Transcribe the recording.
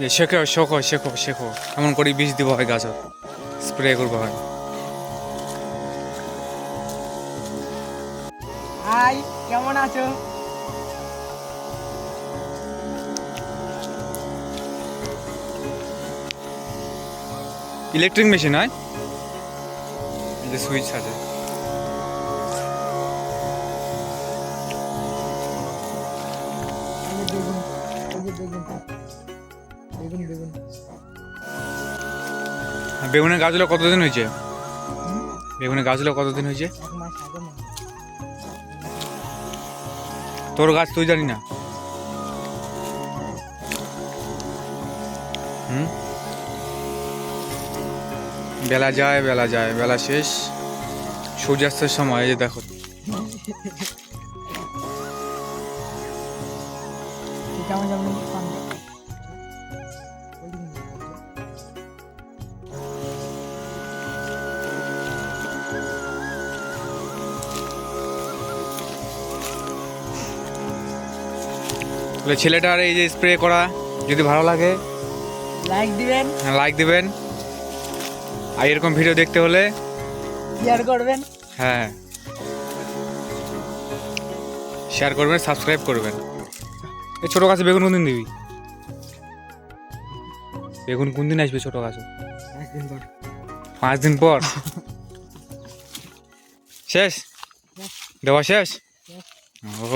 যে শেখো শেখো শেখো শেখো। এমন করে বীজ দিব হয় গাছত স্প্রে করব হয়। হাই কেমন আছো? ইলেকট্রিক মেশিন হয়? যে সুইচ আছে। যে বেগুন বেগুন। বেগুনের গাছগুলো কতদিন হয়েছে? বেগুনের গাছগুলো কতদিন হয়েছে? তোর গাছ তুই জানি না। হুম? বেলা যায় বেলা যায় বেলা শেষ। সূর্যাস্তের সময় এই যে দেখো। কেমন তাহলে ছেলেটার এই যে স্প্রে করা যদি ভালো লাগে লাইক দিবেন। হ্যাঁ লাইক দিবেন। আর এরকম ভিডিও দেখতে হলে শেয়ার করবেন। হ্যাঁ শেয়ার করবেন সাবস্ক্রাইব করবেন। এই ছোটো গাছে বেগুন কোন দিন দিবি? বেগুন কোন দিন আসবে ছোটো গাছে? পাঁচ দিন পর? শেষ? দেওয়া শেষ। ও